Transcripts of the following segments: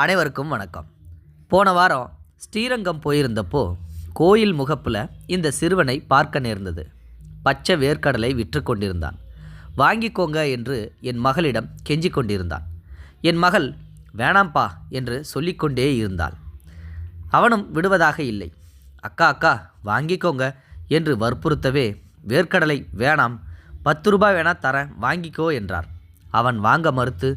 அனைவருக்கும் வணக்கம். போன வாரம் ஸ்ரீரங்கம் போயிருந்தப்போ கோயில் முகப்பில் இந்த சிறுவனை பார்க்க நேர்ந்தது. பச்சை வேர்க்கடலை விற்று கொண்டிருந்தான். வாங்கிக்கோங்க என்று என் மகளிடம் கெஞ்சிக் கொண்டிருந்தான். என் மகள் வேணாம்பா என்று சொல்லிக்கொண்டே இருந்தாள். அவனும் விடுவதாக இல்லை. அக்கா அக்கா வாங்கிக்கோங்க என்று வற்புறுத்தவே வேர்க்கடலை வேணாம். பத்து ரூபாய் வேணா தரேன் வாங்கிக்கோ என்றார். அவன் வாங்க மறுத்து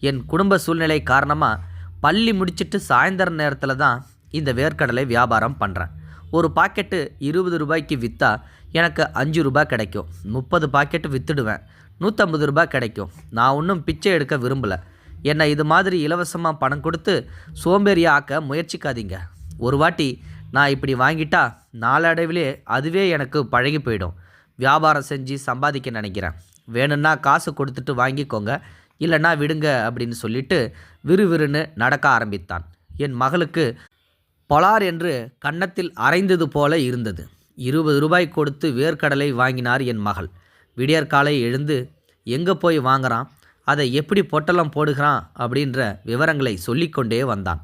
என் குடும்ப சூழ்நிலை காரணமாக பள்ளி முடிச்சுட்டு சாயந்தர நேரத்தில் தான் இந்த வேர்க்கடலை வியாபாரம் பண்ணுறேன் ஒரு பாக்கெட்டு இருபது ரூபாய்க்கு விற்றா எனக்கு அஞ்சு ரூபாய் கிடைக்கும். முப்பது பாக்கெட்டு விற்றுடுவேன் நூற்றம்பது ரூபாய் கிடைக்கும். நான் ஒன்றும் பிச்சை எடுக்க விரும்பலை. என்னை இது மாதிரி இலவசமாக பணம் கொடுத்து சோம்பேறியாக்க முயற்சிக்காதீங்க. ஒரு வாட்டி நான் இப்படி வாங்கிட்டா நாளடைவிலே அதுவே எனக்கு பழகி போயிடும். வியாபாரம் செஞ்சு சம்பாதிக்க நினைக்கிறேன். வேணும்னா காசு கொடுத்துட்டு வாங்கிக்கோங்க. இல்லைன்னா விடுங்க அப்படின்னு சொல்லிட்டு விறுவிறுன்னு நடக்க ஆரம்பித்தான். என் மகளுக்கு பொலார் என்று கன்னத்தில் அரைந்தது போல இருந்தது. இருபது ரூபாய் கொடுத்து வேர்க்கடலை வாங்கினார் என் மகள். விடியற்காலை எழுந்து எங்கே போய் வாங்குறான்? அதை எப்படி பொட்டலம் போடுகிறான்? அப்படின்ற விவரங்களை சொல்லிக்கொண்டே வந்தான்.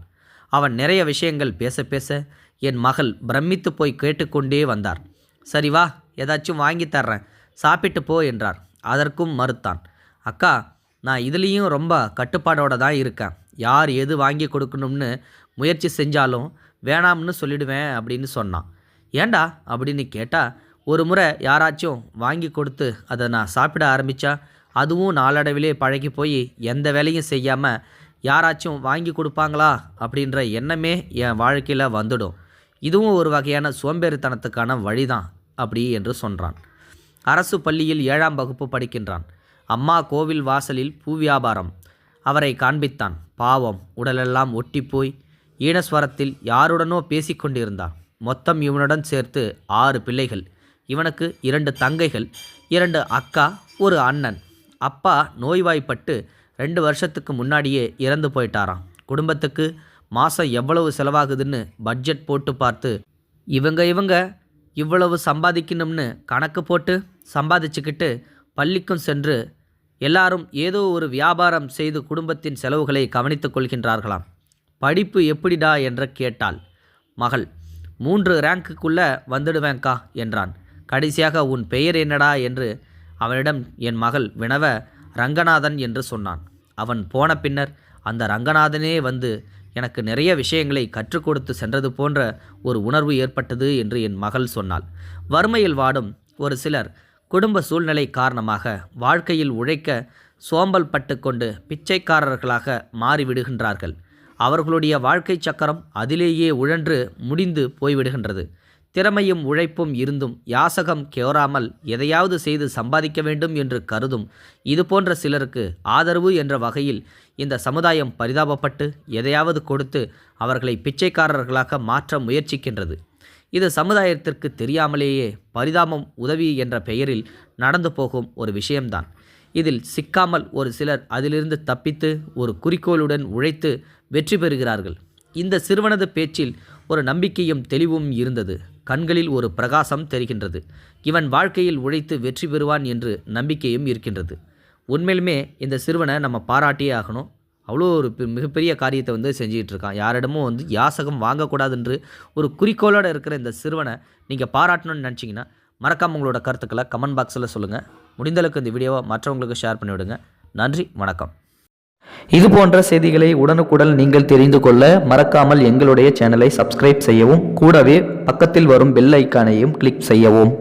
அவன் நிறைய விஷயங்கள் பேச பேச என் மகள் பிரமித்து போய் கேட்டுக்கொண்டே வந்தார். சரி வா ஏதாச்சும் வாங்கி தர்றேன். சாப்பிட்டு போ என்றார். அதற்கும் மறுத்தான். அக்கா நான் இதுலேயும் ரொம்ப கட்டுப்பாடோடு தான் இருக்கேன். யார் எது வாங்கி கொடுக்கணும்னு முயற்சி செஞ்சாலும் வேணாம்னு சொல்லிடுவேன் அப்படின்னு சொன்னான். ஏண்டா அப்படின்னு கேட்டால் ஒரு முறை யாராச்சும் வாங்கி கொடுத்து அதை நான் சாப்பிட ஆரம்பித்தா அதுவும் நாளடைவிலே பழகி போய் எந்த வேலையும் செய்யாமல் யாராச்சும் வாங்கி கொடுப்பாங்களா அப்படின்ற எண்ணமே என் வாழ்க்கையில் வந்துடும். இதுவும் ஒரு வகையான சோம்பேறித்தனத்துக்கான வழிதான் அப்படி என்று சொல்கிறான் அரசு பள்ளியில் ஏழாம் வகுப்பு படிக்கின்றான். அம்மா கோவில் வாசலில் பூ வியாபாரம். அவரை காண்பித்தான். பாவம் உடலெல்லாம் ஒட்டிப்போய் ஈனஸ்வரத்தில் யாருடனோ பேசிக்கொண்டிருந்தான் மொத்தம் இவனுடன் சேர்த்து ஆறு பிள்ளைகள். இவனுக்கு இரண்டு தங்கைகள் இரண்டு அக்கா ஒரு அண்ணன். அப்பா நோய்வாய்ப்பட்டு ரெண்டு வருஷத்துக்கு முன்னாடியே இறந்து போயிட்டாராம். குடும்பத்துக்கு மாதம் எவ்வளவு செலவாகுதுன்னு பட்ஜெட் போட்டு பார்த்து இவங்க இவங்க இவ்வளவு சம்பாதிக்கணும்னு கணக்கு போட்டு சம்பாதிச்சுக்கிட்டு பள்ளிக்கும் சென்று எல்லாரும் ஏதோ ஒரு வியாபாரம் செய்து குடும்பத்தின் செலவுகளை கவனித்துக் கொள்கின்றார்களாம். படிப்பு எப்படிடா என்று கேட்டாள். மகள் மூன்று ரேங்க்குள்ளே வந்துடுவேன்க்கா என்றான். கடைசியாக உன் பெயர் என்னடா? என்று அவனிடம் என் மகள் வினவ ரங்கநாதன் என்று சொன்னான். அவன் போன பின்னர் அந்த ரங்கநாதனே வந்து எனக்கு நிறைய விஷயங்களை கற்றுக் கொடுத்து சென்றது போன்ற ஒரு உணர்வு ஏற்பட்டது என்று என் மகள் சொன்னாள். வறுமையில் வாடும் ஒரு சிலர் குடும்ப சூழ்நிலை காரணமாக வாழ்க்கையில் உழைக்க சோம்பல் பட்டு கொண்டு பிச்சைக்காரர்களாக மாறிவிடுகின்றார்கள். அவர்களுடைய வாழ்க்கை சக்கரம் அதிலேயே உழன்று முடிந்து போய்விடுகின்றது. திறமையும் உழைப்பும் இருந்தும் யாசகம் கேறாமல் எதையாவது செய்து சம்பாதிக்க வேண்டும் என்று கருதும் இது போன்ற சிலருக்கு ஆதரவு என்ற வகையில் இந்த சமுதாயம் பரிதாபப்பட்டு எதையாவது கொடுத்து அவர்களை பிச்சைக்காரர்களாக மாற்ற முயற்சிக்கின்றது. இது சமுதாயத்திற்கு தெரியாமலேயே பரிதாபம் உதவி என்ற பெயரில் நடந்து போகும் ஒரு விஷயம்தான். இதில் சிக்காமல் ஒரு சிலர் அதிலிருந்து தப்பித்து ஒரு குறிக்கோளுடன் உழைத்து வெற்றி பெறுகிறார்கள். இந்த சிறுவனது பேச்சில் ஒரு நம்பிக்கையும் தெளிவும் இருந்தது. கண்களில் ஒரு பிரகாசம் தெரிகின்றது. இவன் வாழ்க்கையில் உழைத்து வெற்றி பெறுவான் என்று நம்பிக்கையும் இருக்கின்றது. உண்மையிலுமே இந்த சிறுவனை நம்ம பாராட்டியே ஆகணும். அவ்வளோ ஒரு மிகப்பெரிய காரியத்தை வந்து செஞ்சுக்கிட்டு இருக்கான் யாரிடமும் வந்து யாசகம் வாங்கக்கூடாதுன்று ஒரு குறிக்கோளோடு இருக்கிற இந்த சிறுவனை நீங்கள் பாராட்டணும்னு நினச்சிங்கன்னா மறக்காம உங்களோட கருத்துக்களை கமெண்ட் பாக்ஸில் சொல்லுங்கள் முடிந்தளவுக்கு இந்த வீடியோவை மற்றவங்களுக்கு ஷேர் பண்ணிவிடுங்க நன்றி வணக்கம். இது போன்ற செய்திகளை உடனுக்குடன் நீங்கள் தெரிந்து கொள்ள மறக்காமல் எங்களுடைய சேனலை சப்ஸ்கிரைப் செய்யவும் கூடவே பக்கத்தில் வரும் பெல் ஐக்கானையும் கிளிக் செய்யவும்.